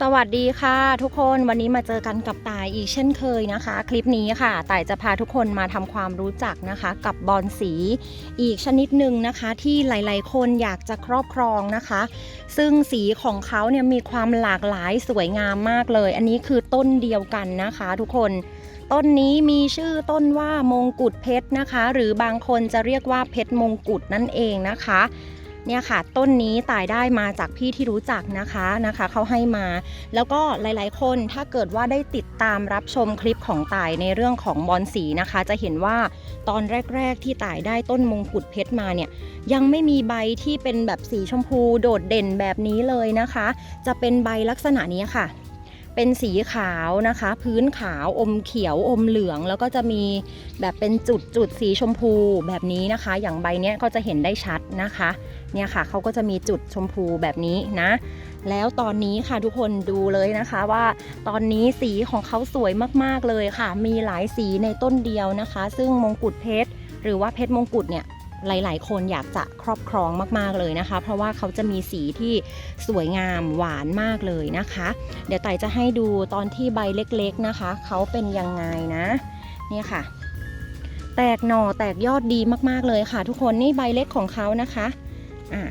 สวัสดีค่ะ ทุกคนวันนี้มาเจอกันกับตายอีกเช่นเคยนะคะ คลิปนี้ค่ะตายจะพาทุกคนมาทำความรู้จักนะคะ กับบอลสีอีกชนิดหนึ่งนะคะ ที่หลายๆ คนอยากจะครอบครองนะคะ ซึ่งสีของเขาเนี่ยมีความหลากหลายสวยงามมากเลย อันนี้คือต้นเดียวกันนะคะ ทุกคนต้นนี้มีชื่อต้นว่ามงกุฎเพชรนะคะ หรือบางคนจะเรียกว่าเพชรมงกุฎนั่นเองนะคะ เนี่ยค่ะ ต้นนี้ตายได้มาจากพี่ที่รู้จักนะคะนะคะเขาให้มา แล้วก็หลายๆ คนถ้าเกิดว่าได้ติดตามรับชมคลิปของตายในเรื่องของบอลสีนะคะ จะเห็นว่าตอนแรก ๆ ที่ตายได้ต้นมงกุฎเพชรมาเนี่ยยังไม่มีใบที่เป็นแบบสีชมพูโดดเด่นแบบนี้เลยนะคะ จะเป็นใบลักษณะนี้ค่ะ เป็นสีขาวนะคะ พื้นขาวอมเขียวอมเหลือง แล้วก็จะมีแบบเป็นจุดจุดสีชมพูแบบนี้นะคะ อย่างใบเนี้ยก็จะเห็นได้ชัดนะคะ เนี่ยค่ะเขาก็จะมีจุดชมพูแบบนี้นะ แล้วตอนนี้ค่ะทุกคนดูเลยนะคะว่าตอนนี้สีของเขาสวยมากๆเลยค่ะ มีหลายสีในต้นเดียวนะคะ ซึ่งมงกุฎเพชร หรือว่าเพชรมงกุฎเนี่ยหลาย ๆ คนอยากจะครอบครองมาก ๆ เลยนะคะ เพราะว่าเขาจะมีสีที่สวยงามหวานมากเลยนะคะ เดี๋ยวไต่จะให้ดูตอนที่ใบเล็ก ๆ นะคะ เขาเป็นยังไงนะ เนี่ยค่ะ แตกหน่อแตกยอดดีมาก ๆ เลยค่ะ ทุกคนนี่ใบเล็กของเขานะคะ อะ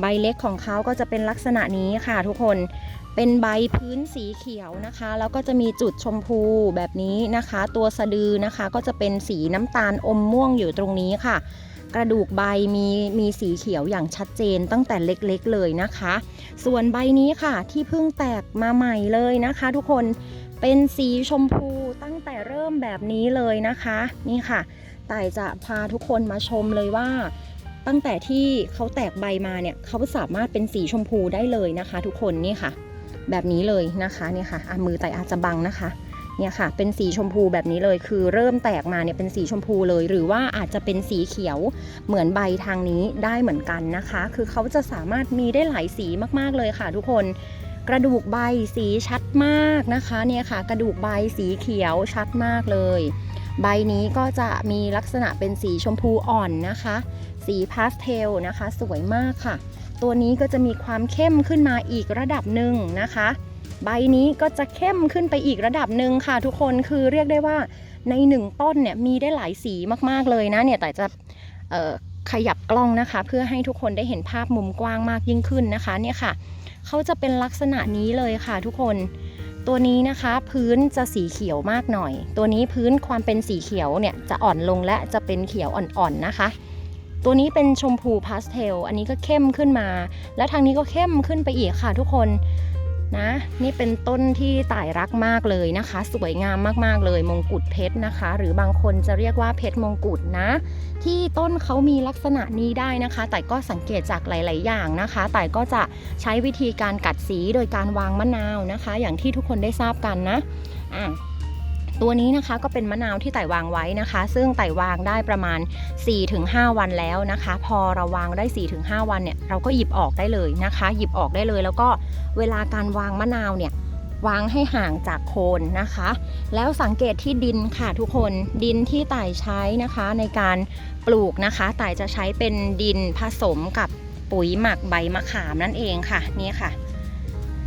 ใบเล็กของเขาก็จะเป็นลักษณะนี้ค่ะทุกคนเป็นใบพื้นสีเขียวนะคะ แล้วก็จะมีจุดชมพูแบบนี้นะคะ ตัวสะดือนะคะก็จะเป็นสีน้ำตาลอมม่วงอยู่ตรงนี้ค่ะ กระดูกใบมีมีสีเขียวอย่างชัดเจนตั้งแต่เล็กๆเลยนะคะ ส่วนใบนี้ค่ะที่เพิ่งแตกมาใหม่เลยนะคะ ทุกคนเป็นสีชมพูตั้งแต่เริ่มแบบนี้เลยนะคะ นี่ค่ะแต่จะพาทุกคนมาชมเลยว่า ตั้งแต่ที่เขาแตกใบมาเนี่ยเขาสามารถเป็นสีชมพูได้เลยนะคะ ทุกคนนี่ค่ะ แบบนี้เลยนะคะเนี่ยค่ะอะมือไต่อาจจะบังนะคะเนี่ยค่ะเป็นสีชมพูแบบนี้เลยคือเริ่มแตกมาเนี่ยเป็นสีชมพูเลย หรือว่าอาจจะเป็นสีเขียวเหมือนใบทางนี้ได้เหมือนกันนะคะ คือเขาจะสามารถมีได้หลายสีมากๆเลยค่ะทุกคนกระดูกใบสีชัดมากนะคะเนี่ยค่ะ กระดูกใบสีเขียวชัดมากเลย ใบนี้ก็จะมีลักษณะเป็นสีชมพูอ่อนนะคะ สีพาสเทลนะคะ สวยมากค่ะ ตัวนี้ก็จะมีความเข้มขึ้นมาอีกระดับหนึ่งนะคะ ใบนี้ก็จะเข้มขึ้นไปอีกระดับหนึ่งค่ะ ทุกคนคือเรียกได้ว่าในหนึ่งต้นเนี่ยมีได้หลายสีมากๆเลยนะเนี่ยแต่จะขยับกล้องนะคะ เพื่อให้ทุกคนได้เห็นภาพมุมกว้างมากยิ่งขึ้นนะคะเนี่ยค่ะเขาจะเป็นลักษณะนี้เลยค่ะทุกคน ตัวนี้นะคะพื้นจะสีเขียวมากหน่อย ตัวนี้พื้นความเป็นสีเขียวเนี่ยจะอ่อนลงและจะเป็นเขียวอ่อนๆนะคะ ตัวนี้เป็นชมพูพาสเทล อันนี้ก็เข้มขึ้นมา แล้วทางนี้ก็เข้มขึ้นไปอีกค่ะทุกคน นะ นี่เป็นต้นที่ต่ายรักมากเลยนะคะ สวยงามมากๆเลยมงกุฎเพชรนะคะ หรือบางคนจะเรียกว่าเพชรมงกุฎนะ ที่ต้นเขามีลักษณะนี้ได้นะคะ แต่ก็สังเกตจากหลาย ๆ อย่างนะคะ แต่ก็จะใช้วิธีการกัดสีโดยการวางมะนาวนะคะ อย่างที่ทุกคนได้ทราบกันนะอะ ตัวนี้นะคะก็เป็นมะนาวที่ไต่วางไว้นะคะ ซึ่งไต่วางได้ประมาณ 4-5 วันแล้วนะคะ พอเราวางได้ 4-5 วันเนี่ยเราก็หยิบออกได้เลยนะคะ หยิบออกได้เลย แล้วก็เวลาการวางมะนาวเนี่ยวางให้ห่างจากโคนนะคะ แล้วสังเกตที่ดินค่ะทุกคนดินที่ไต่ใช้นะคะในการปลูกนะคะไต่จะใช้เป็นดินผสมกับปุ๋ยหมักใบมะขามนั่นเองค่ะนี่ค่ะ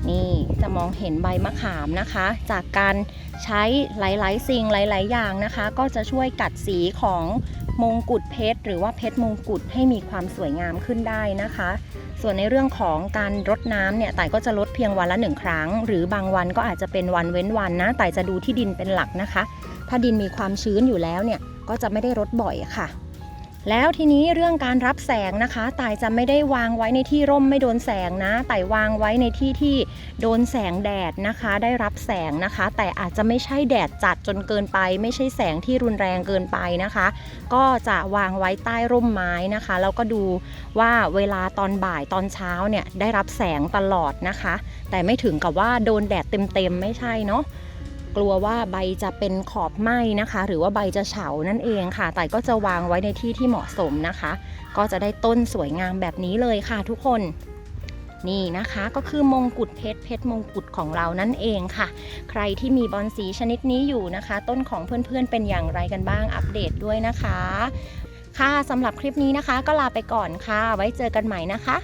นี่จะมองเห็นใบมะขามนะคะ จากการ ใช้หลาย ๆ สิ่งหลาย ๆ อย่างนะคะ ก็จะช่วยกัดสีของมงกุฎเพชร หรือว่าเพชรมงกุฎให้มีความสวยงามขึ้นได้นะคะ ส่วนในเรื่องของการรดน้ำเนี่ยต่ายก็จะลดเพียงวันละหนึ่งครั้ง หรือบางวันก็อาจจะเป็นวันเว้นวันนะต่ายจะดูที่ดินเป็นหลักนะคะ ถ้าดินมีความชื้นอยู่แล้วเนี่ยก็จะไม่ได้รดบ่อยค่ะ แล้วทีนี้เรื่องการรับแสงนะคะต่ายจะไม่ได้วางไว้ในที่ร่มไม่โดนแสงนะต่วางไว้ในที่ที่โดนแสงแดดนะคะ ได้รับแสงนะคะ แต่อาจจะไม่ใช่แดดจัดจนเกินไป ไม่ใช่แสงที่รุนแรงเกินไปนะคะ ก็จะวางไว้ใต้ร่มไม้นะคะแล้วก็ดูว่าเวลาตอนบ่ายตอนเช้าเนี่ยได้รับแสงตลอดนะคะ แต่ไม่ถึงกับว่าโดนแดดเต็มๆไม่ใช่เนาะ กลัวว่าใบจะเป็นขอบไหม้นะคะ หรือว่าใบจะเฉานั่นเองค่ะ แต่ก็จะวางไว้ในที่ที่เหมาะสมนะคะ ก็จะได้ต้นสวยงามแบบนี้เลยค่ะทุกคนนี่นะคะก็คือมงกุฎเพชรเพชรมงกุฎของเรานั่นเองค่ะ ใครที่มีบอลสีชนิดนี้อยู่นะคะ ต้นของเพื่อนๆเป็นอย่างไรกันบ้างอัปเดตด้วยนะคะ ค่ะสำหรับคลิปนี้นะคะ ก็ลาไปก่อนค่ะ ไว้เจอกันใหม่นะคะ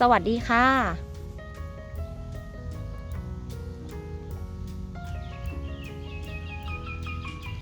สวัสดีค่ะ